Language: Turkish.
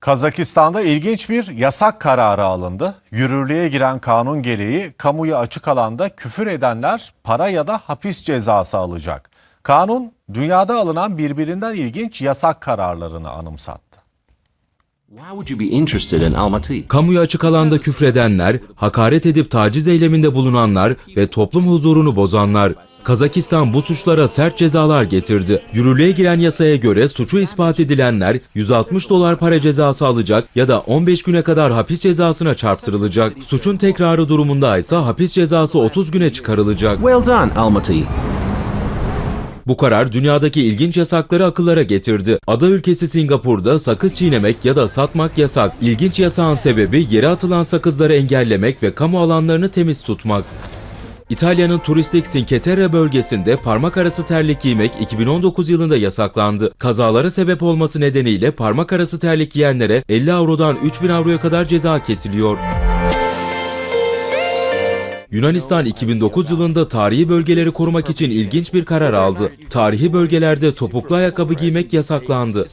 Kazakistan'da ilginç bir yasak kararı alındı. Yürürlüğe giren kanun gereği kamuya açık alanda küfür edenler para ya da hapis cezası alacak. Kanun dünyada alınan birbirinden ilginç yasak kararlarını anımsattı. Why would you be interested in Almaty? Kamuya açık alanda küfredenler, hakaret edip taciz eyleminde bulunanlar ve toplum huzurunu bozanlar. Kazakistan bu suçlara sert cezalar getirdi. Yürürlüğe giren yasaya göre suçu ispat edilenler 160 dolar para cezası alacak ya da 15 güne kadar hapis cezasına çarptırılacak. Suçun tekrarı durumunda ise hapis cezası 30 güne çıkarılacak. Well done, Almaty. Bu karar dünyadaki ilginç yasakları akıllara getirdi. Ada ülkesi Singapur'da sakız çiğnemek ya da satmak yasak. İlginç yasağın sebebi yere atılan sakızları engellemek ve kamu alanlarını temiz tutmak. İtalya'nın turistik Cinque bölgesinde parmak arası terlik giymek 2019 yılında yasaklandı. Kazalara sebep olması nedeniyle parmak arası terlik giyenlere 50 avrodan 3000 avroya kadar ceza kesiliyor. Yunanistan 2009 yılında tarihi bölgeleri korumak için ilginç bir karar aldı. Tarihi bölgelerde topuklu ayakkabı giymek yasaklandı.